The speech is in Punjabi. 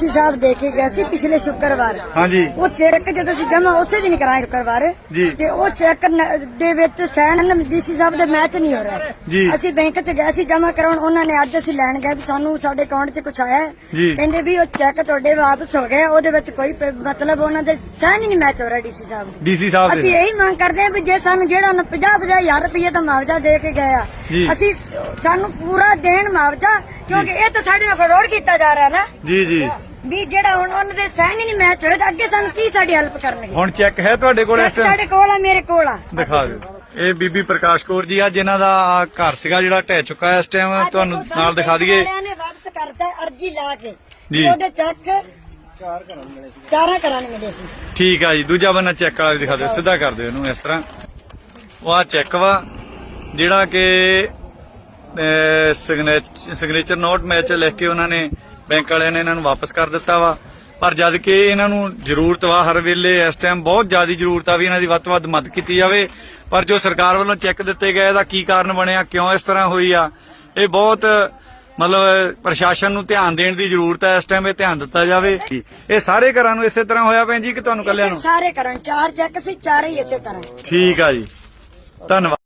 ਡੀਸੀ ਸਾਹਿਬ ਦੇ ਕੇ ਗਏ ਸੀ ਪਿਛਲੇ ਸ਼ੁੱਕਰਵਾਰ ਹਾਂਜੀ ਉਹ ਚੈੱਕ ਜਦੋਂ ਅਸੀਂ ਜਮਾ ਉਸੇ ਦਿਨ ਕਰਾਇਆ ਸ਼ੁੱਕਰਵਾਰ ਜੀ। ਤੇ ਉਹ ਚੈੱਕ ਨ- ਦੇ ਵਿੱਚ ਸਾਈਨ ਡੀਸੀ ਸਾਹਿਬ ਦੇ ਮੈਚ ਨਹੀਂ ਹੋ ਰਿਹਾ ਜੀ। ਅਸੀਂ ਬੈਂਕ 'ਚ ਗਏ ਸੀ ਜਮਾ ਕਰਾਉਣ ਉਹਨਾਂ ਨੇ ਅੱਜ ਅਸੀਂ ਲੈਣ ਗਏ ਵੀ ਸਾਨੂੰ ਸਾਡੇ ਅਕਾਊਂਟ 'ਚ ਕੁਝ ਆਇਆ ਹੈ। ਜੀ। ਕਹਿੰਦੇ ਵੀ ਉਹ ਚੈੱਕ ਤੁਹਾਡੇ ਵਾਪਸ ਹੋ ਗਿਆ ਉਹਦੇ ਵਿੱਚ ਕੋਈ ਪ- ਮਤਲਬ ਉਹਨਾਂ ਦੇ ਸਾਈਨ ਹੀ ਨਹੀਂ ਮੈਚ ਹੋ ਰਿਹਾ ਡੀਸੀ ਸਾਹਿਬ ਦੇ ਡੀਸੀ ਸਾਹਿਬ ਅਸੀਂ ਦੇ ਇਹੀ ਮੰਗ ਕਰਦੇ ਹਾਂ ਵੀ ਜੇ ਸਾਨੂੰ ਜਿਹੜਾ 50 50 ਹਜ਼ਾਰ ਰੁਪਏ ਦਾ ਮੁਆਵਜ਼ਾ ਦੇ ਕੇ ਗਏ ਆ ਜੀ। ਅਸੀਂ ਸਾਨੂੰ ਪੂਰਾ ਦੇਣ ਮੁਆਵਜ਼ਾ ਕਿਉਂਕਿ ਇਹ ਤਾਂ ਸਾਡੇ ਨਾਲ ਫਰੋਡ ਕੀਤਾ ਜਾ ਰਿਹਾ ਨਾ ਜੀ ਜੀ ਵੀ ਜਿਹੜਾ ਹੁਣ ਉਹਨਾਂ ਦੇ ਸਾਈਨ ਹੀ ਨਹੀਂ ਮੈਚ ਹੋਏ ਤਾਂ ਅੱਗੇ ਸਾਨੂੰ ਕੀ ਸਾਡੀ ਹੈਲਪ ਕਰਨਗੇ? ਹੁਣ ਚੈੱਕ ਹੈ ਤੁਹਾਡੇ ਕੋਲ ਇਸ ਟਾਈਮ ਸਾਡੇ ਕੋਲ ਆ ਮੇਰੇ ਕੋਲ ਆ। ਦਿਖਾ ਦਿਓ। ਇਹ ਬੀਬੀ ਪ੍ਰਕਾਸ਼ ਕੌਰ ਜੀ ਆ ਜਿਨ੍ਹਾਂ ਦਾ ਘਰ ਸੀਗਾ ਜਿਹੜਾ ਢਹਿ ਚੁੱਕਾ ਹੈ ਇਸ ਟਾਈਮ ਤੁਹਾਨੂੰ ਨਾਲ ਦਿਖਾ ਦਈਏ। ਨੇ ਵਾਪਸ ਕਰਤਾ ਅਰਜੀ ਲਾ ਕੇ। ਜੀ। ਉਹਦੇ ਚੈੱਕ ਚਾਰਾਂ ਘਰਾਂ ਨੂੰ ਮਿਲੇ ਸੀ। ਠੀਕ ਆ ਜੀ ਦੂਜਾ ਬੰਨਾ ਚੈੱਕ ਵਾਲਾ ਵੀ ਦਿਖਾ ਦਿਓ ਸਿੱਧਾ ਕਰ ਦਿਓ ਇਹਨੂੰ ਇਸ ਤਰ੍ਹਾਂ। ਉਹ ਆ ਚੈੱਕ ਵਾ ਜਿਹੜਾ ਕਿ ਸਿਗਨੇਚਰ ਨੋਟ ਮੈਚ ਲਿਖ ਕੇ ਉਹਨਾਂ ਨੇ ਬੈਂਕ ਵਾਲਿਆਂ ਨੇ ਇਹਨਾਂ ਨੂੰ ਵਾਪਸ ਕਰ ਦਿੱਤਾ ਵਾ। ਪਰ ਜਦ ਕਿ ਇਹਨਾਂ ਨੂੰ ਜ਼ਰੂਰਤ ਵਾ ਹਰ ਵੇਲੇ ਇਸ ਟਾਈਮ ਬਹੁਤ ਜ਼ਿਆਦਾ ਜ਼ਰੂਰਤ ਆ ਵੀ ਇਹਨਾਂ ਦੀ ਵੱਧ ਤੋਂ ਵੱਧ ਮਦਦ ਕੀਤੀ ਜਾਵੇ। ਪਰ ਜੋ ਸਰਕਾਰ ਵੱਲੋਂ ਚੈੱਕ ਦਿੱਤੇ ਗਏ ਇਹਦਾ ਕੀ ਕਾਰਨ ਬਣਿਆ ਕਿਉਂ ਇਸ ਤਰ੍ਹਾਂ ਹੋਈ ਆ ਇਹ ਬਹੁਤ ਮਤਲਬ ਪ੍ਰਸ਼ਾਸਨ ਨੂੰ ਧਿਆਨ ਦੇਣ ਦੀ ਜ਼ਰੂਰਤ ਹੈ ਇਸ ਟਾਈਮ ਇਹ ਧਿਆਨ ਦਿੱਤਾ ਜਾਵੇ। ਇਹ ਸਾਰੇ ਘਰਾਂ ਨੂੰ ਇਸੇ ਤਰ੍ਹਾਂ ਹੋਇਆ ਭੈਣ ਜੀ ਕਿ ਤੁਹਾਨੂੰ ਕੱਲਿਆਂ ਨੂੰ? ਸਾਰੇ ਘਰਾਂ ਚਾਰ ਚੈੱਕ ਸੀ ਚਾਰੇ ਹੀ ਇਸੇ ਤਰ੍ਹਾਂ। ਠੀਕ ਆ ਜੀ। ਧੰਨਵਾਦ।